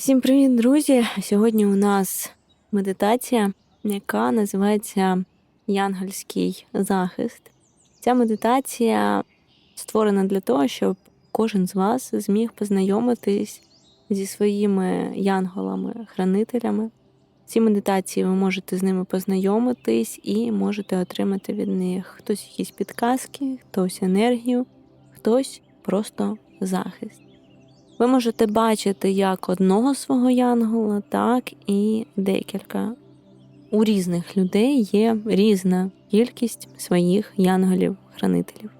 Всім привіт, друзі! Сьогодні у нас медитація, яка називається Янгольський захист. Ця медитація створена для того, щоб кожен з вас зміг познайомитись зі своїми янголами-хранителями. Ці медитації ви можете з ними познайомитись і можете отримати від них хтось якісь підказки, хтось енергію, хтось просто захист. Ви можете бачити як одного свого янгола, так і декілька. У різних людей є різна кількість своїх янголів-хранителів.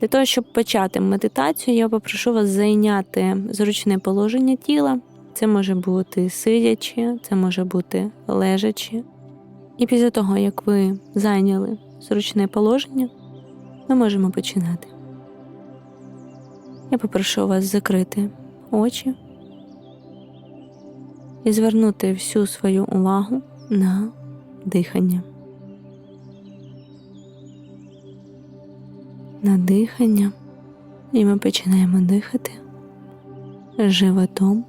Для того, щоб почати медитацію, я попрошу вас зайняти зручне положення тіла. Це може бути сидячи, це може бути лежачи. І після того, як ви зайняли зручне положення, ми можемо починати. Я попрошу вас закрити очі і звернути всю свою увагу на дихання. На дихання, і ми починаємо дихати животом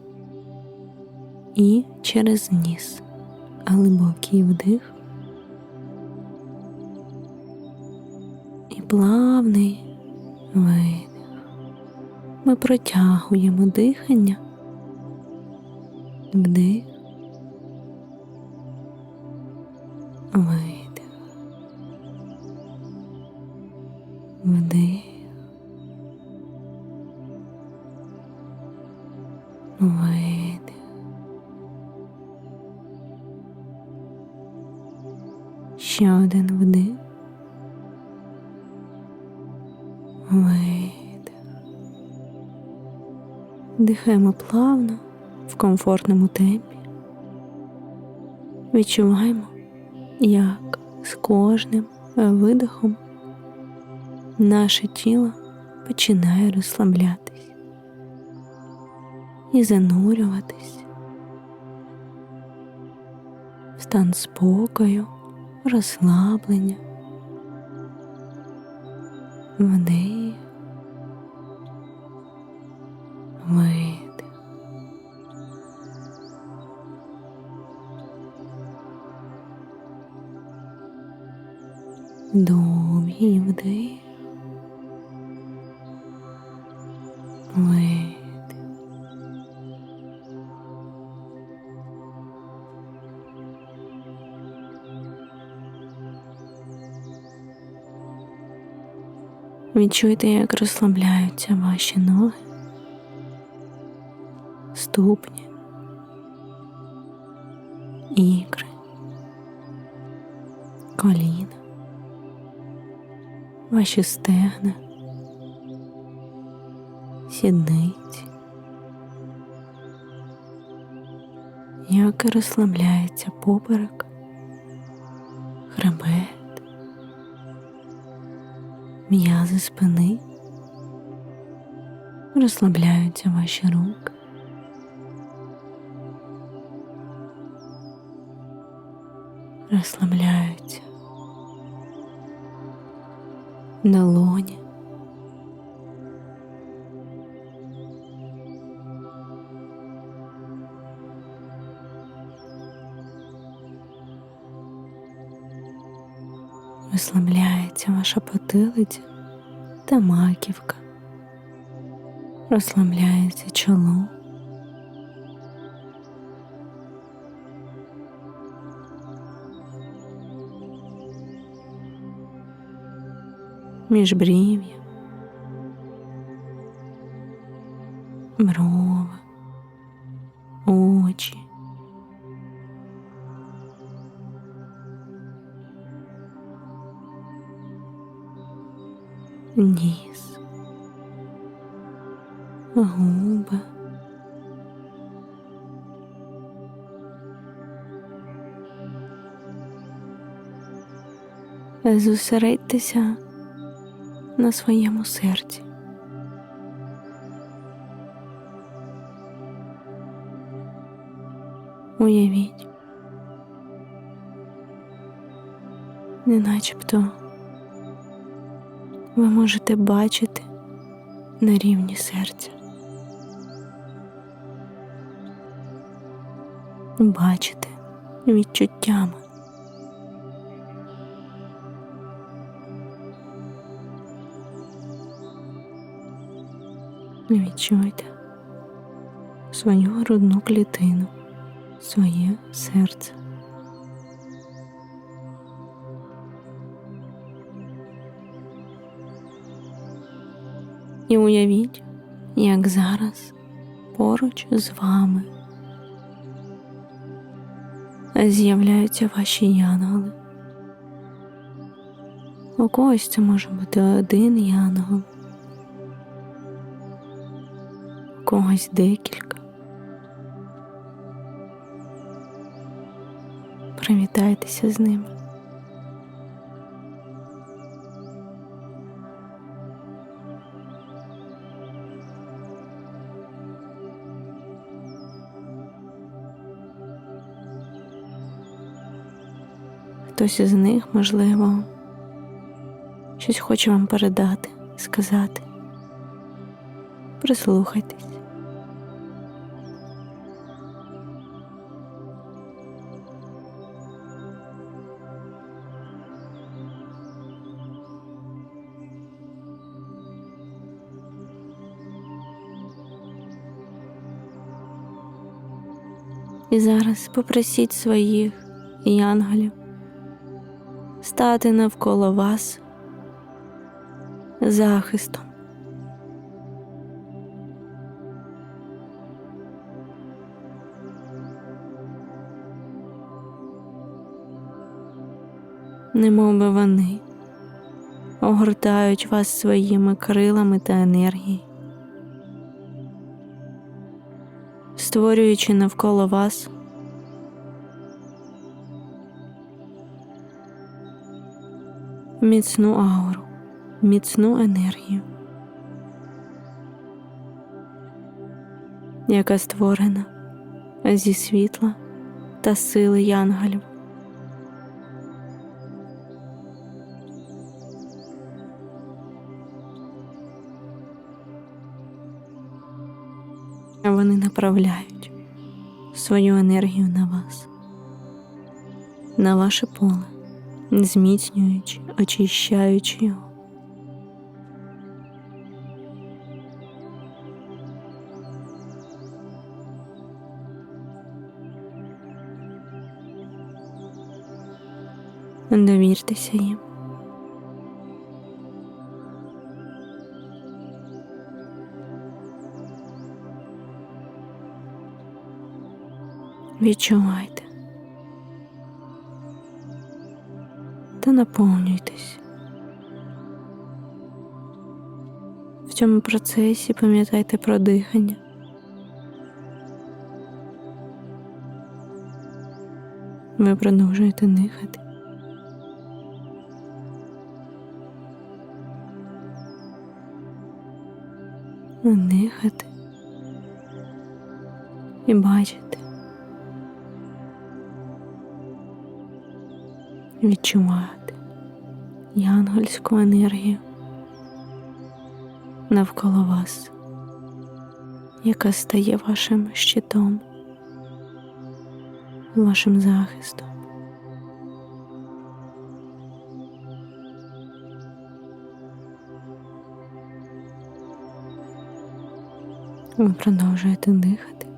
і через ніс. Глибокий вдих і плавний видих ми протягуємо дихання, вдих, видих, вдих, видих. Ще один вдих. Дихаємо плавно в комфортному темпі. Відчуваємо, як з кожним видихом наше тіло починає розслаблятись і занурюватись в стан спокою, розслаблення, вдих, Довгий вдих. Видих. Відчуйте, як розслабляються ваші ноги, ступні, ваші стегна, сідниці, як розслабляється поперек, хребет, м'язи спини, розслабляються ваші руки. Розслабляються долоні. Розслабляється ваша потилиця та маківка. Розслабляється чоло. Міжбрів'я, брова, очі. Ніс, губи, зосередьтеся на своєму серці. Уявіть, не начебто ви можете бачити на рівні серця. бачити відчуттями. Відчуйте свою грудну клітину, своє серце. І уявіть, як зараз поруч з вами з'являються ваші янголи. У когось це може бути один янгол, когось декілька. Привітайтеся з ними. Хтось із них, можливо, щось хоче вам передати, сказати. Прислухайтесь. І зараз попросіть своїх і янголів стати навколо вас захистом. Немов би вони огортають вас своїми крилами та енергією, створюючи навколо вас міцну ауру, міцну енергію, яка створена зі світла та сили янголів. Вони направляють свою енергію на вас, на ваше поле зміцнюючи, очищаючи його. Довіртеся їм. Відчувайте. та наповнюйтесь. В цьому процесі пам'ятайте про дихання. Ви продовжуєте дихати. Дихати і бачити. Відчувати янгольську енергію навколо вас, яка стає вашим щитом, вашим захистом. Ви продовжуєте дихати.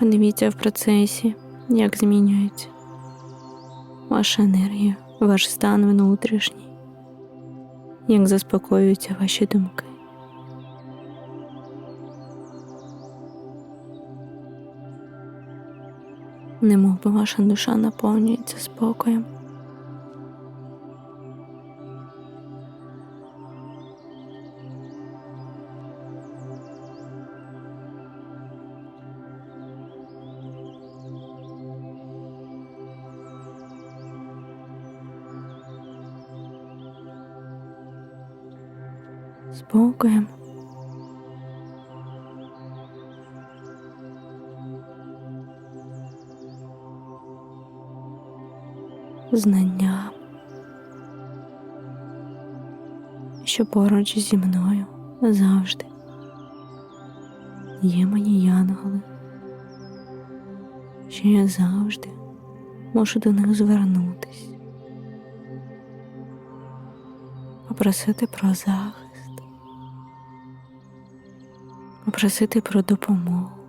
Подивіться в процесі, як змінюється ваша енергія, ваш стан внутрішній, як заспокоюються ваші думки. Немов би ваша душа наповнюється спокоєм. Знання, що поруч зі мною завжди є мої янголи, що я завжди можу до них звернутись, попросити про захист, попросити про допомогу.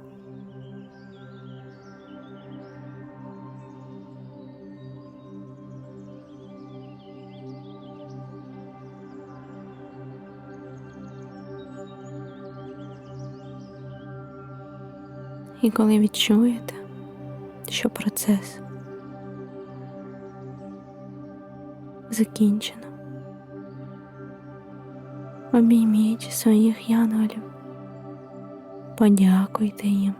І коли відчуєте, що процес закінчено, обійміть своїх янголів, подякуйте їм.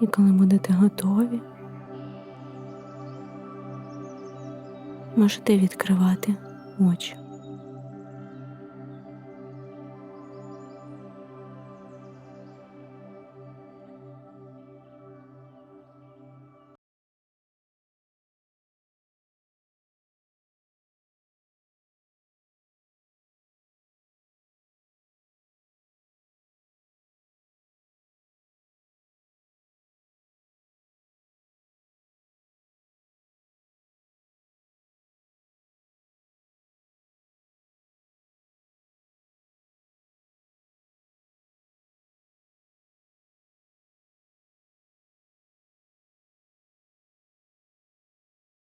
І коли будете готові, можете відкривати очі.